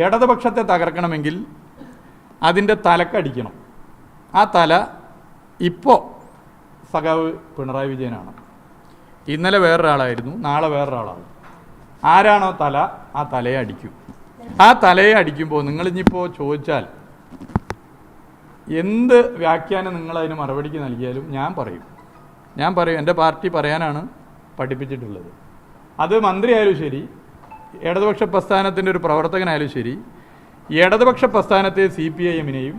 ഇടതുപക്ഷത്തെ തകർക്കണമെങ്കിൽ അതിന്റെ തലക്കടിക്കണം ആ തല ഇപ്പോൾ സഖാവ് പിണറായി വിജയനാണ്. ഇന്നലെ വേറൊരാളായിരുന്നു നാളെ വേറൊരാളാണ്. ആരാണോ തല ആ തലയെ അടിക്കും. ആ തലയെ അടിക്കുമ്പോൾ നിങ്ങളിഞ്ഞിപ്പോൾ ചോദിച്ചാൽ എന്ത് വ്യാഖ്യാനം നിങ്ങളതിന് മറുപടിക്ക് നൽകിയാലും ഞാൻ പറയും. ഞാൻ പറയും എന്റെ പാർട്ടി പറയാനാണ് പഠിപ്പിച്ചിട്ടുള്ളത്. അത് മന്ത്രിയായാലും ശരി ഇടതുപക്ഷ പ്രസ്ഥാനത്തിന്റെ ഒരു പ്രവർത്തകനായാലും ശരി ഇടതുപക്ഷ പ്രസ്ഥാനത്തെ സി പി ഐ എമ്മിനെയും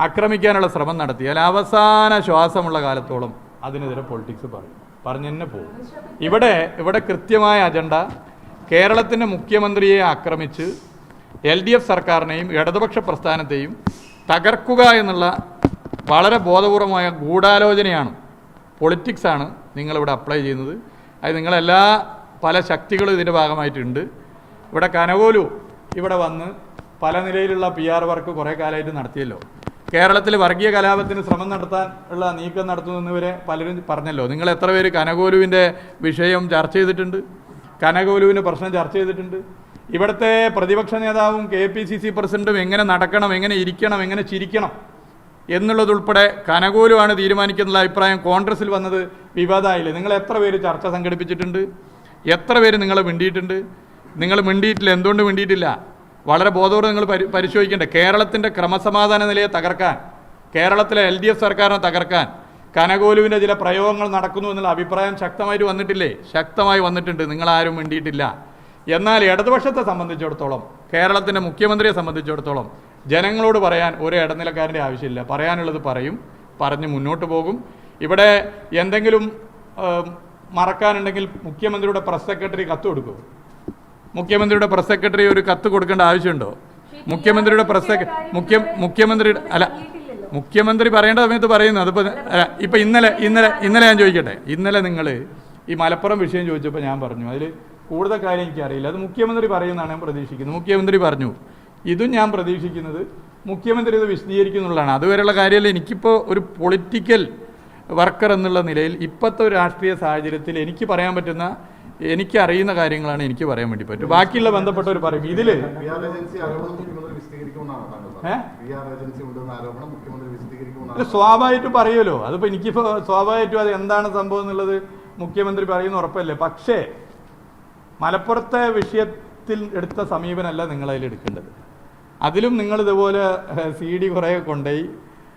ആക്രമിക്കാനുള്ള ശ്രമം നടത്തിയാൽ അവസാന ശ്വാസമുള്ള കാലത്തോളം അതിനെതിരെ പൊളിറ്റിക്സ് പറയും. പറഞ്ഞു തന്നെ പോകും. ഇവിടെ ഇവിടെ കൃത്യമായ അജണ്ട കേരളത്തിന്റെ മുഖ്യമന്ത്രിയെ ആക്രമിച്ച് എൽ ഡി എഫ് സർക്കാരിനെയും ഇടതുപക്ഷ പ്രസ്ഥാനത്തെയും തകർക്കുക എന്നുള്ള വളരെ ബോധപൂർവമായ ഗൂഢാലോചനയാണ് പൊളിറ്റിക്സാണ് നിങ്ങളിവിടെ അപ്ലൈ ചെയ്യുന്നത്. അത് നിങ്ങളെല്ലാ പല ശക്തികളും ഇതിന്റെ ഭാഗമായിട്ടുണ്ട്. ഇവിടെ കനകോലു ഇവിടെ വന്ന് പല നിലയിലുള്ള പി ആർ വർക്ക് കുറേ കാലമായിട്ട് നടത്തിയല്ലോ. കേരളത്തിൽ വർഗീയ കലാപത്തിന് ശ്രമം നടത്താൻ ഉള്ള നീക്കം നടത്തുന്നവരെ പലരും പറഞ്ഞല്ലോ. നിങ്ങൾ എത്ര പേര് കനകോലുവിന്റെ വിഷയം ചർച്ച ചെയ്തിട്ടുണ്ട്? കനകോലുവിന്റെ പ്രശ്നം ചർച്ച ചെയ്തിട്ടുണ്ട്. ഇവിടുത്തെ പ്രതിപക്ഷ നേതാവും കെ പി സി സി പ്രസിഡന്റും എങ്ങനെ നടക്കണം എങ്ങനെ ഇരിക്കണം എങ്ങനെ ചിരിക്കണം എന്നുള്ളതുൾപ്പെടെ കനകോലുമാണ് തീരുമാനിക്കുന്ന അഭിപ്രായം കോൺഗ്രസിൽ വന്നത് വിവാദമായില്ലേ? നിങ്ങൾ എത്ര പേര് ചർച്ച സംഘടിപ്പിച്ചിട്ടുണ്ട്? എത്ര പേര് നിങ്ങളെ മിണ്ടിയിട്ടുണ്ട്? നിങ്ങൾ മിണ്ടിയിട്ടില്ല എന്തുകൊണ്ട് മിണ്ടിയിട്ടില്ല? വളരെ ബോധപൂർവം നിങ്ങൾ പരി പരിശോധിക്കേണ്ടേ. കേരളത്തിന്റെ ക്രമസമാധാന നിലയെ തകർക്കാൻ കേരളത്തിലെ എൽ ഡി എഫ് സർക്കാരിനെ തകർക്കാൻ കനകോലുവിന്റെ ചില പ്രയോഗങ്ങൾ നടക്കുന്നു എന്നുള്ള അഭിപ്രായം ശക്തമായിട്ട് വന്നിട്ടില്ലേ? ശക്തമായി വന്നിട്ടുണ്ട്. നിങ്ങളാരും മിണ്ടിയിട്ടില്ല. എന്നാൽ ഇടതുപക്ഷത്തെ സംബന്ധിച്ചിടത്തോളം കേരളത്തിന്റെ മുഖ്യമന്ത്രിയെ സംബന്ധിച്ചിടത്തോളം ജനങ്ങളോട് പറയാൻ ഒരു ഇടനിലക്കാരന്റെ ആവശ്യമില്ല. പറയാനുള്ളത് പറയും പറഞ്ഞ് മുന്നോട്ട് പോകും. ഇവിടെ എന്തെങ്കിലും മറക്കാനുണ്ടെങ്കിൽ മുഖ്യമന്ത്രിയുടെ പ്രസ് സെക്രട്ടറി കത്ത് കൊടുക്കും. മുഖ്യമന്ത്രിയുടെ പ്രസ് സെക്രട്ടറി ഒരു കത്ത് കൊടുക്കേണ്ട ആവശ്യമുണ്ടോ? മുഖ്യമന്ത്രിയുടെ പ്രസ് മുഖ്യ മുഖ്യമന്ത്രിയുടെ അല്ല മുഖ്യമന്ത്രി പറയേണ്ട സമയത്ത് പറയുന്നു. അതിപ്പോൾ ഇപ്പം ഇന്നലെ ഇന്നലെ ഇന്നലെ ഞാൻ ചോദിക്കട്ടെ. ഇന്നലെ നിങ്ങൾ ഈ മലപ്പുറം വിഷയം ചോദിച്ചപ്പോൾ ഞാൻ പറഞ്ഞു. അതിൽ കൂടുതൽ കാര്യം എനിക്കറിയില്ല. അത് മുഖ്യമന്ത്രി പറയുന്നതാണ് ഞാൻ പ്രതീക്ഷിക്കുന്നത്. മുഖ്യമന്ത്രി പറഞ്ഞു ഇതും ഞാൻ പ്രതീക്ഷിക്കുന്നത് മുഖ്യമന്ത്രി ഇത് വിശദീകരിക്കുന്നുള്ളതാണ്. അതുവരെയുള്ള കാര്യമല്ല. എനിക്കിപ്പോൾ ഒരു പൊളിറ്റിക്കൽ വർക്കർ എന്നുള്ള നിലയിൽ ഇപ്പോഴത്തെ ഒരു രാഷ്ട്രീയ സാഹചര്യത്തിൽ എനിക്ക് പറയാൻ പറ്റുന്ന എനിക്ക് അറിയുന്ന കാര്യങ്ങളാണ് എനിക്ക് പറയാൻ വേണ്ടി പറ്റും ബാക്കിയുള്ള ബന്ധപ്പെട്ടവർ പറയും ഇതിൽ സ്വാഭാവികമായിട്ട് പറയുമല്ലോ അതിപ്പോ എനിക്ക് സ്വാഭാവികമായിട്ടും അത് എന്താണ് സംഭവം എന്നുള്ളത് മുഖ്യമന്ത്രി പറയുന്ന ഉറപ്പല്ലേ? പക്ഷേ മലപ്പുറത്തെ വിഷയത്തിൽ എടുത്ത സമീപനമല്ല നിങ്ങൾ അതിൽ എടുക്കേണ്ടത്. അതിലും നിങ്ങൾ ഇതുപോലെ സി ഡി കുറേ കൊണ്ടുപോയി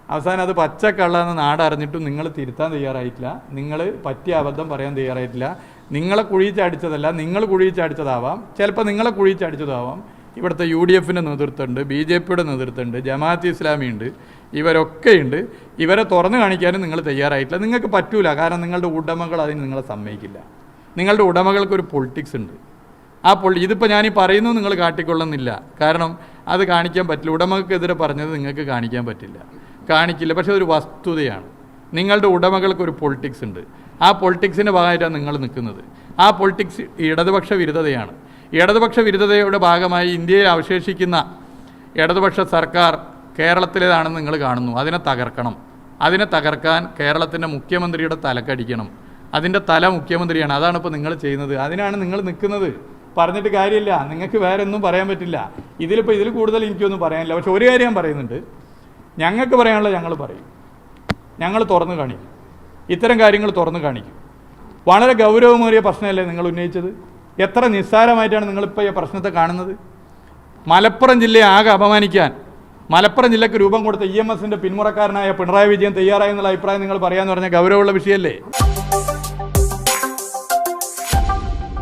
അവസാനം അത് പച്ചക്കള്ളെന്ന് നാടറിഞ്ഞിട്ടും നിങ്ങൾ തിരുത്താൻ തയ്യാറായിട്ടില്ല. നിങ്ങൾ പറ്റിയ അബദ്ധം പറയാൻ തയ്യാറായിട്ടില്ല. നിങ്ങളെ കുഴിച്ചടിച്ചതല്ല നിങ്ങൾ കുഴിച്ചടിച്ചതാവാം ചിലപ്പോൾ നിങ്ങളെ കുഴിച്ചടിച്ചതാവാം ഇവിടുത്തെ യു ഡി എഫിന്റെ നേതൃത്വമുണ്ട് ബി ജെ പിയുടെ നേതൃത്വമുണ്ട് ജമാഅത്ത് ഇസ്ലാമി ഉണ്ട് ഇവരൊക്കെയുണ്ട്. ഇവരെ തുറന്നു കാണിക്കാനും നിങ്ങൾ തയ്യാറായിട്ടില്ല. നിങ്ങൾക്ക് പറ്റൂല. കാരണം നിങ്ങളുടെ ഉടമകൾ അതിന് നിങ്ങളെ സമ്മതിക്കില്ല. നിങ്ങളുടെ ഉടമകൾക്ക് ഒരു പൊളിറ്റിക്സ് ഉണ്ട്. ആ പൊളി ഇതിപ്പോൾ ഞാൻ ഈ പറയുന്നു നിങ്ങൾ കാട്ടിക്കൊള്ളുന്നില്ല. കാരണം അത് കാണിക്കാൻ പറ്റില്ല. ഉടമകൾക്കെതിരെ പറഞ്ഞത് നിങ്ങൾക്ക് കാണിക്കാൻ പറ്റില്ല. കാണിക്കില്ല. പക്ഷെ ഒരു വസ്തുതയാണ്. നിങ്ങളുടെ ഉടമകൾക്കൊരു പൊളിറ്റിക്സ് ഉണ്ട്. ആ പൊളിറ്റിക്സിന്റെ ഭാഗമായിട്ടാണ് നിങ്ങൾ നിൽക്കുന്നത്. ആ പൊളിറ്റിക്സ് ഇടതുപക്ഷ വിരുദ്ധതയാണ്. ഇടതുപക്ഷ വിരുദ്ധതയുടെ ഭാഗമായി ഇന്ത്യയിൽ അവശേഷിക്കുന്ന ഇടതുപക്ഷ സർക്കാർ കേരളത്തിലേതാണെന്ന് നിങ്ങൾ കാണുന്നു. അതിനെ തകർക്കണം. അതിനെ തകർക്കാൻ കേരളത്തിന്റെ മുഖ്യമന്ത്രിയുടെ തലക്കടിക്കണം. അതിന്റെ തല മുഖ്യമന്ത്രിയാണ്. അതാണ് ഇപ്പോൾ നിങ്ങൾ ചെയ്യുന്നത്. അതിനാണ് നിങ്ങൾ നിൽക്കുന്നത്. പറഞ്ഞിട്ട് കാര്യമില്ല. നിങ്ങൾക്ക് വേറെ ഒന്നും പറയാൻ പറ്റില്ല. ഇതിലിപ്പോൾ ഇതിൽ കൂടുതൽ എനിക്കൊന്നും പറയാനില്ല. പക്ഷെ ഒരു കാര്യം ഞാൻ പറയുന്നുണ്ട്. ഞങ്ങൾക്ക് പറയാനുള്ളത് ഞങ്ങൾ പറയും. ഞങ്ങൾ തുറന്നു കാണിക്കും. ഇത്തരം കാര്യങ്ങൾ തുറന്നു കാണിക്കും. വളരെ ഗൗരവമേറിയ പ്രശ്നമല്ലേ നിങ്ങൾ ഉന്നയിച്ചത്? എത്ര നിസ്സാരമായിട്ടാണ് നിങ്ങളിപ്പോൾ ഈ പ്രശ്നത്തെ കാണുന്നത്? മലപ്പുറം ജില്ലയെ ആകെ അപമാനിക്കാൻ മലപ്പുറം ജില്ലയ്ക്ക് രൂപം കൊടുത്ത ഇ എം എസിന്റെ പിന്മുറക്കാരനായ പിണറായി വിജയൻ തയ്യാറായി എന്നുള്ള അഭിപ്രായം നിങ്ങൾ പറയാമെന്ന് പറഞ്ഞാൽ ഗൗരവമുള്ള വിഷയമല്ലേ?